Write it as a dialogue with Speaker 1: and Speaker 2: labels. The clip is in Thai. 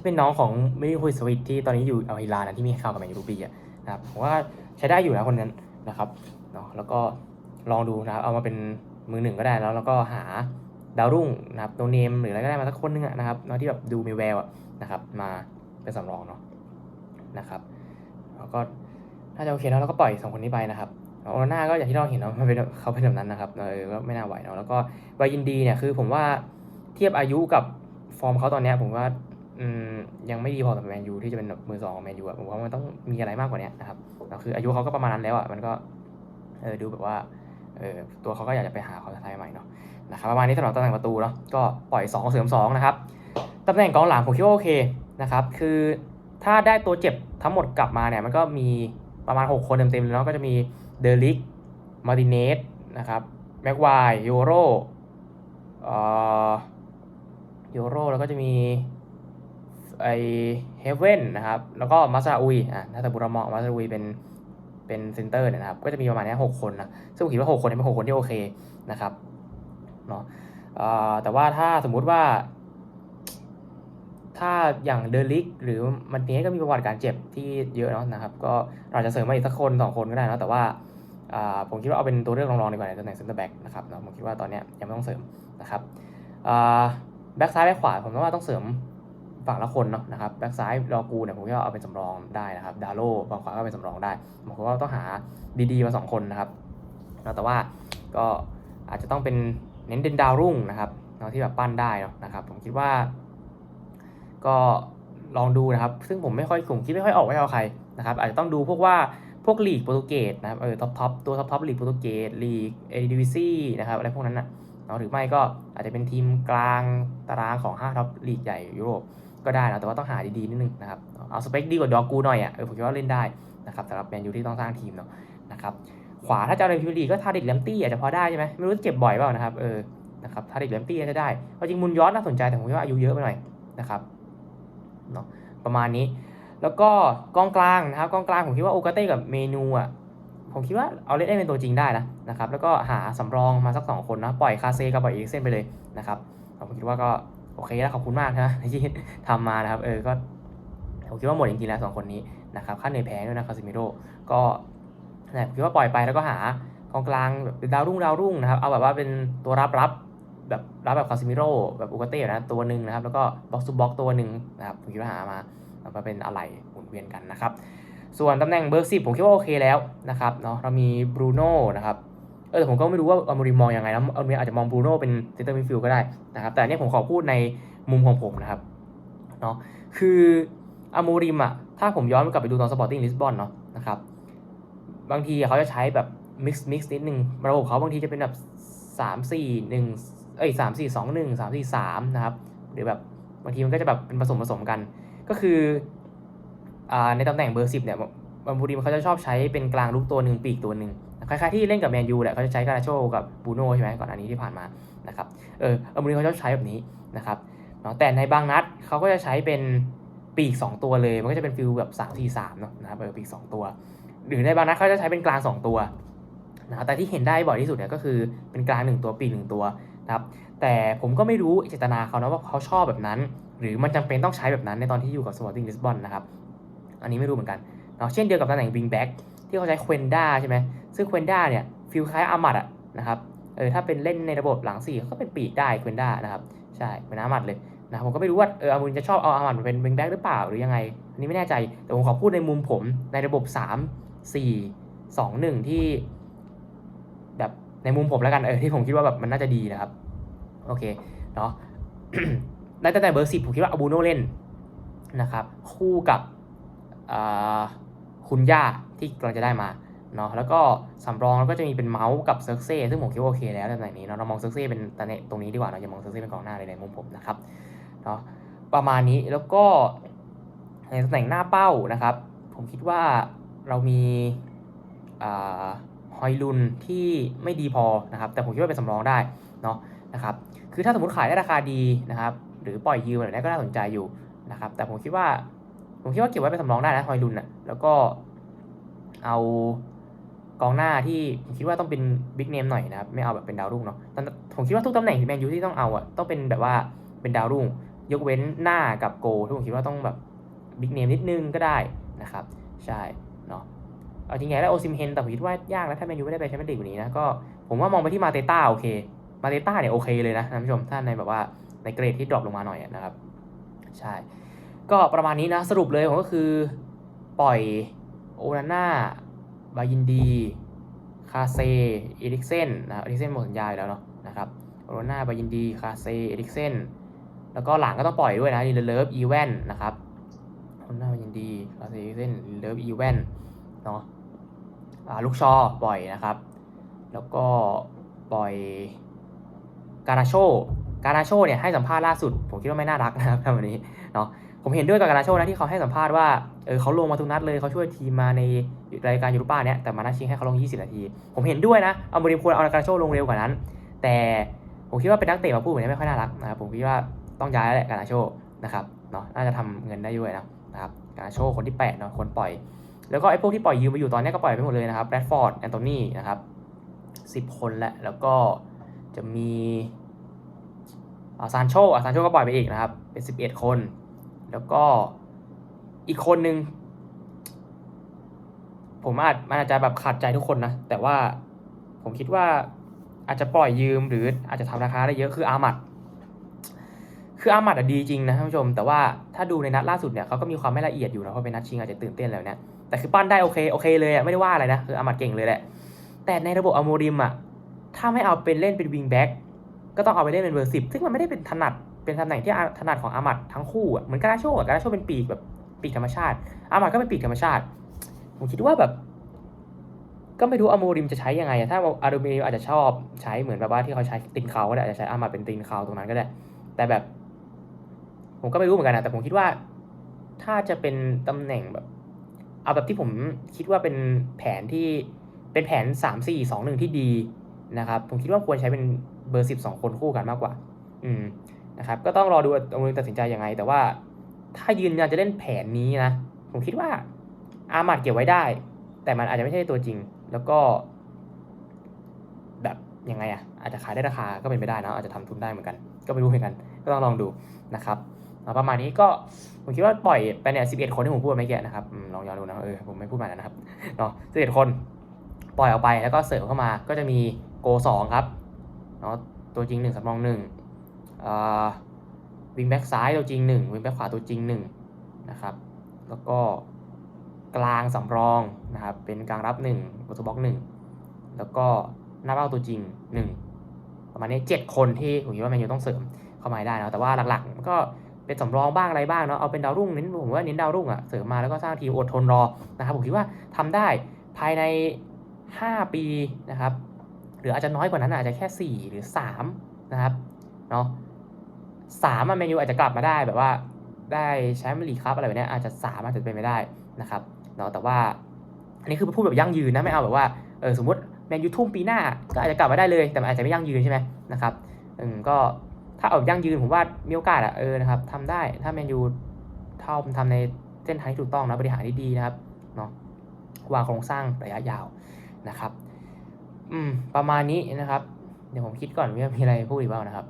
Speaker 1: ที่เป็นน้องของมิลิคุยสวิตที่ตอนนี้อยู่เอาฮิลานะที่มีข่าวกับแมนยูรูปีอะนะครับผมว่าใช้ได้อยู่นะคนนั้นนะครับเนาะแล้วก็ลองดูนะครับเอามาเป็นมือหนึ่งก็ได้แล้วแล้วก็หาดาวรุ่งนะครับโนเนมหรืออะไรก็ได้มาสักคนหนึงอะนะครับเนาะที่แบบดูมีแววอะนะครับมาเป็นสำรองเนาะนะครับแล้วก็น่าจะโอเคแล้วเราก็ปล่อยสองคนนี้ไปนะครับโอนาน่าก็อย่างที่เราเห็นเนาะมันเป็นเขาเป็นแบบนั้นนะครับเออก็ไม่น่าไหวเนาะแล้วก็วายินดีเนี่ยคือผมว่าเทียบอายุกับฟอร์มเขาตอนนี้ผมว่า อืมยังไม่ดีพอสำหรับแมนยูที่จะเป็นแบบมือสองของแมนยูอะผมว่ามันต้องมีอะไรมากกว่านี้นะครับแล้วคืออายุเขาก็ประมาณนั้นแล้วอะมันก็เออดูแบบว่าเออตัวเขาก็อยากจะไปหาความท้าทายใหม่เนาะนะครับประมาณนี้สำหรับตำแหน่งประตูเนาะก็ปล่อย2เสริม2นะครับตำแหน่งกองหลังผมคิดว่าโอเคนะครับคือถ้าได้ตัวเจ็บทั้งหมดกลับมาเนี่ยมันก็มีประมาณ 6 คนเต็มๆเลยเนาะก็จะมีเดลิกมาร์ติเนสนะครับแม็กไวยูโรเอ่อยูโรแล้วก็จะมี ไอเฮเว่นนะครับ แล้วก็มาซาอุยอะถ้าสมมติเรามองมาซาอุยเป็นเป็นเซนเตอร์เนี่ยนะครับ ก็จะมีประมาณนี้หกคนนะ ซึ่งผมคิดว่าหกคนเนี้เป็นหกคนที่โอเคนะครับเนาะเอ่อแต่ว่าถ้าสมมุติว่า ถ้าอย่างเดลิกหรือมันนี้ก็มีประวัติการเจ็บที่เยอะเนาะนะครับ ก็เราอาจจะเสริมมาอีกสักคนสองคนก็ได้นะแต่ว่าอ่าผมคิดว่าเอาเป็นตัวเลือกรองๆดีกว่าในตำแหน่งเซนเตอร์แบ็กนะครับเนาะผมคิดว่าตอนเนี้ยยังไม่ต้องเสริมนะครับอ่าแบ็กซ้ายแบ็กขวาผมว่าต้องเสริม ฝั่งละคนเนาะนะครับแบ็กซ้ายรอกูเนี่ยผมก็เอาเป็นสำรองได้นะครับดาโลฝั่งขวาก็เป็นสำรองได้ผมคิดว่าต้องหาดีๆมาสองคนนะครับแล้วแต่ว่าก็อาจจะต้องเป็นเน้นเด่นดาวรุ่งนะครับเนาะที่แบบปั้นได้เนาะนะครับ ผมคิดว่า ก็ลองดูนะครับ ซึ่งผมไม่ค่อยผมคิดไม่ค่อยออกว่าจะเอาใครนะครับ อาจจะต้องดูพวกว่าพวกลีกโปรตุเกสนะครับเออท็อปท็อปตัวท็อปท็อปลีกโปรตุเกสลีกเอดิวิซีนะครับอะไรพวกนั้นนะเนาะหรือไม่ก็อาจจะเป็นทีมกลางตารางของ 5ท็อปลีกใหญ่ยุโรป ก็ได้นะแต่ว่าต้องหาดีๆนิดนึงนะครับเอาสเปคดีกว่าดอกกูหน่อยอะเออผมคิดว่าเล่นได้นะครับสำหรับแมนยูที่ต้องสร้างทีมเนาะนะครับขวาถ้าจะเอาในพรีเมียร์ลีก็ทาริกเลมตี้อาจจะพอได้ใช่ไหมไม่รู้จะเจ็บบ่อยเปล่านะครับเออนะครับทาริกเลมตี้จะได้เพราะจริงมุนย้อสน่าสนใจแต่ผมคิดว่าอายุเยอะไปหน่อยนะครับเนาะประมาณนี้ แล้วก็กองกลางนะครับกองกลางผมคิดว่าโอกาเต้กับเมนูอะผมคิดว่าเอาเล่นได้เป็นตัวจริงได้นะนะครับแล้วก็หาสำรองมาสักสองคนนะปล่อยคาเซกับปล่อยเอ็กเซนไปเลยนะครับผมคิดว่าก็ โอเคแล้วขอบคุณมากนะที่ทำมานะครับเออก็ผมคิดว่าหมดจริงๆแล้วสองคนนี้นะครับค่าเหนื่อยแพงด้วยนะคาซิมิโร่ก็นะผมคิดว่าปล่อยไปแล้วก็หากองกลางแบบดาวรุ่งดาวรุ่งนะครับเอาแบบว่าเป็นตัวรับรับแบบรับแบบคาซิมิโร่แบบอุกาเต้นะตัวหนึ่งนะครับแล้วก็บ็อกซ์ทูบ็อกตัวหนึ่งนะครับผมคิดว่าหามาเอามาเป็นอะไรหมุนเวียนกันนะครับส่วนตำแหน่งเบอร์สิบผมคิดว่าโอเคแล้วนะครับเนาะเรามีบรูโน่นะครับ เออแต่ผมก็ไม่รู้ว่าอามูริมองอยังไงนะอามูริอาจจะมองบรูโน่เป็นเซนเตอร์มิดฟิลด์ก็ได้นะครับ แต่อันนี้ผมขอพูดในมุมของผมนะครับเนาะคืออามูริมอะถ้าผมย้อนกลับไปดูตอนสปอร์ติ้งลิสบอนเนาะนะครับบางทีเขาจะใช้แบบมิกซ์มิกซ์นิดนึงระบบเขาบางทีจะเป็นแบบสามสี่หนึ่งเอ้ยสามสี่สองหนึ่งสามสี่สามนะครับหรือแบบบางทีมันก็จะแบบเป็นผสมผสมกัน ก็คืออ่าในตำแหน่งเบอร์สิบเนี่ยบางทีมันเขาจะชอบใช้เป็นกลางลูกตัวหนึ่งปีกตัวหนึ่ง คล้ายๆที่เล่นกับแมนยูแหละเขาจะใช้กานาโชกับบูโน่ใช่ไหมก่อนอันนี้ที่ผ่านมานะครับเอออามูริเขาชอบใช้แบบนี้นะครับเนาะแต่ในบางนัดเขาก็จะใช้เป็นปีก 2 ตัวเลยมันก็จะเป็นฟิลแบบ3 4 3เนาะนะครับเออปีก 2 ตัว หรือในบางนัดเขาจะใช้เป็นกลาง 2 ตัวนะครับแต่ที่เห็นได้บ่อยที่สุดเนี่ยก็คือเป็นกลาง 1 ตัวปีก 1 ตัวนะครับแต่ผมก็ไม่รู้เจตนาเขานะว่าเขาชอบแบบนั้น หรือมันจำเป็นต้องใช้แบบนั้นในตอนที่อยู่กับสปอร์ติ้งลิสบอนนะครับอันนี้ไม่รู้เหมือนกันเนาะเช่นเดียวกับตำแหน่งวิงแบ็กที่เขาใช้เควนด้าใช่ไหม ซึ่งเควนด้าเนี่ยฟิลคล้ายอามัดอะนะครับเออถ้าเป็นเล่นในระบบหลังสี่ก็เป็นปีกได้เควนด้านะครับใช่เป็นอามัดเลยนะผมก็ไม่รู้ว่าเอออามุนจะชอบเอาอามัดมาเป็นวิงแบ็กหรือเปล่าหรือยังไงอันนี้ไม่แน่ใจแต่ผมขอพูดในมุมผมในระบบ 3 4 2 1 ที่ แบบในมุมผมแล้วกันเออที่ผมคิดว่าแบบมันน่าจะดีนะครับโอเคเนาะในตั้งแต่เบอร์สิบผมคิดว่าอาบูโนเล่นนะครับ คู่กับอ่าคุณย่าที่กำลังจะได้มา เนาะแล้วก็สำรองแล้วก็จะมีเป็นเมาส์กับเซิร์กเซ่ซึ่งผมคิดว่าโอเคแล้วตำแหน่งนี้เนาะเรามองเซิร์กเซ่เป็นตำแหน่งตรงนี้ดีกว่าเราอย่ามองเซิร์กเซ่เป็นกองหน้าเลยในมุมผมนะครับเนาะประมาณนี้แล้วก็ในตำแหน่งหน้าเป้านะครับ ผมคิดว่าเรามีฮอยลุนที่ไม่ดีพอนะครับแต่ผมคิดว่าเป็นสำรองได้เนาะนะครับคือถ้าสมมติขายได้ราคาดีนะครับหรือปล่อยยืมอะไรก็น่าสนใจอยู่นะครับแต่ผมคิดว่าผมคิดว่าเก็บไว้เป็นสำรองได้นะฮอยลุนอะแล้วก็เอา กองหน้าที่ผมคิดว่าต้องเป็นบิ๊กเนมหน่อยนะครับไม่เอาแบบเป็นดาวรุ่งเนาะผมคิดว่าทุกตำแหน่งที่แมนยูที่ต้องเอาอะต้องเป็นแบบว่าเป็นดาวรุ่ง ยกเว้นหน้ากับโกที่ผมคิดว่าต้องแบบบิ๊กเนมนิดนึงก็ได้นะครับใช่เนาะเอาจริงๆแล้วโอซิมเฮนแต่ผมคิดว่ายากนะถ้าแมนยูไม่ได้ไปแชมเปี้ยนลีกว่านี้นะก็ผมว่ามองไปที่มาเตต้าโอเค มาเตต้าเนี่ยโอเคเลยนะท่านผู้ชมถ้านในแบบว่าในเกรดที่ดรอปลงมาหน่อยนะครับใช่ ก็ประมาณนี้นะสรุปเลยผมก็คือปล่อยโอนาน่า บายินดี คาเซเอริกเซนนะครับเอริกเซนหมดสัญญาอยู่แล้วเนาะนะครับโอนาน่าบายินดี คาเซเอริกเซนแล้วก็หลังก็ต้องปล่อยด้วยนะลินเลิฟอีเวนนะครับโอนาน่าบายินดีคาเซเอริกเซนลินเลิฟอีเวนเนาะอ่าลูกชอปล่อยนะครับ แล้วก็ปล่อยการาโชการาโชเนี่ยให้สัมภาษณ์ล่าสุด ผมคิดว่าไม่น่ารักนะครับทำแบบนี้เนาะ ผมเห็นด้วยกับการาโชนะที่เขาให้สัมภาษณ์ว่าเออเขาลงมาทุกนัดเลยเขาช่วยทีมมาในรายการยูโรป้าเนี่ยแต่มานัดชิงให้เขาลง 20 นาที ผมเห็นด้วยนะเอาบริมควรเอาการาโชลงเร็วกว่านั้น แต่ผมคิดว่าเป็นนักเตะมาพูดแบบนี้ไม่ค่อยน่ารักนะครับผมคิดว่าต้องย้ายแล้วแหละการาโชนะครับเนาะน่าจะทำเงินได้ด้วยนะนะครับการาโชคนที่แปดเนาะคนปล่อย แล้วก็ไอ้พวกที่ปล่อยยืมไปอยู่ตอนนี้ก็ปล่อยไปหมดเลยนะครับแรดฟอร์ดแอนโทนีนะครับสิบคนแหละแล้วก็จะมีอาซานโชอาซานโชก็ปล่อยไปอีกนะครับเป็นสิบเอ็ดคน แล้วก็อีกคนหนึ่งผมอาจมันอาจจะแบบขัดใจทุกคนนะ แต่ว่าผมคิดว่าอาจจะปล่อยยืมหรืออาจจะทำราคาได้เยอะคืออามัด คืออามัดอะดีจริงนะท่านผู้ชม แต่ว่าถ้าดูในนัดล่าสุดเนี่ยเขาก็มีความไม่ละเอียดอยู่นะเพราะเป็นนัดชิงอาจจะตื่นเต้นแล้วเนี่ยแต่คือปั้นได้โอเคโอเคเลยอะไม่ได้ว่าอะไรนะคืออามัดเก่งเลยแหละแต่ในระบบอโมริมอะถ้าไม่เอาเป็นเล่นเป็นวิงแบ็กก็ต้องเอาไปเล่นเป็นเบอร์สิบซึ่งมันไม่ได้เป็นถนัด เป็นตำแหน่งที่ถนัดของอามัดทั้งคู่อะเหมือนการาโชการาโชเป็นปีกแบบปีกธรรมชาติ อามัดก็เป็นปีกธรรมชาติ ผมคิดว่าแบบ ก็ไม่รู้อโมริมจะใช้ยังไง ถ้าอารูเมอาจจะชอบใช้เหมือนแบบว่าที่เขาใช้ตินเขาก็ได้อาจจะใช้อามัดเป็นตินเขาตรงนั้นก็ได้ แต่แบบ ผมก็ไม่รู้เหมือนกันนะแต่ผมคิดว่า ถ้าจะเป็นตำแหน่งแบบ เอาแบบที่ผมคิดว่าเป็นแผนที่เป็นแผนสามสี่สองหนึ่งที่ดีนะครับ ผมคิดว่าควรใช้เป็นเบอร์สิบสองคนคู่กันมากกว่า อืม นะครับก็ต้องรอดูตรงนี้ตัดสินใจยังไง แต่ว่าถ้ายืนยันจะเล่นแผนนี้นะ ผมคิดว่าอามัดเก็บไว้ได้ แต่มันอาจจะไม่ใช่ตัวจริง แล้วก็ แบบยังไงอะอาจจะขายได้ราคาก็เป็นไปได้นะอาจจะทำทุนได้เหมือนกัน ก็ไม่รู้เหมือนกัน ก็ต้องลองดูนะครับประมาณนี้ก็ผมคิดว่าปล่อยไปเนี่ยสิบเอ็ดคนที่ผมพูดไปเมื่อกี้นะครับลองย้อนดูนะเออผมไม่พูดมาแล้วนะครับเนาะสิบเอ็ดคนปล่อยออกไปแล้วก็เสริมเข้ามาก็จะมีโกสองครับเนาะตัวจริงหนึ่งสำรองหนึ่ง วิงแบ็กซ้ายตัวจริงหนึ่งวิงแบ็กขวาตัวจริงหนึ่งนะครับแล้วก็กลางสำรองนะครับเป็นกลางรับหนึ่งวัตบล็อกหนึ่งแล้วก็หน้าเป้าตัวจริงหนึ่งประมาณนี้เจ็ดคนที่ผมคิดว่าแมนยูต้องเสริมเข้ามาให้ได้นะแต่ว่าหลักๆก็เป็นสำรองบ้างอะไรบ้างเนาะเอาเป็นดาวรุ่งเน้นผมว่าเน้นดาวรุ่งอะเสริมมาแล้วก็สร้างทีมอดทนรอนะครับผมคิดว่าทำได้ภายใน 5 ปีนะครับหรืออาจจะน้อยกว่านั้นอาจจะแค่ 4 หรือ3นะครับเนาะ สามแมนยูอาจจะกลับมาได้แบบว่าได้แชมป์ลีกครับอะไรแบบนี้อาจจะสามอาจจะเป็นไปได้นะครับเนาะแต่ว่าอันนี้คือพูดแบบยั่งยืนนะไม่เอาแบบว่าเออสมมติแมนยูทุ่มปีหน้าก็อาจจะกลับมาได้เลยแต่มันอาจจะไม่ยั่งยืนใช่ไหมนะครับอืมก็ถ้าเอายั่งยืนผมว่ามีโอกาสอะเออนะครับทำได้ถ้าแมนยูทำทำในเส้นทางที่ถูกต้องนะบริหารที่ดีนะครับเนาะวางโครงสร้างระยะยาวนะครับ อืมประมาณนี้นะครับ เดี๋ยวผมคิดก่อนว่ามีอะไรพูดอีกบ้างนะครับ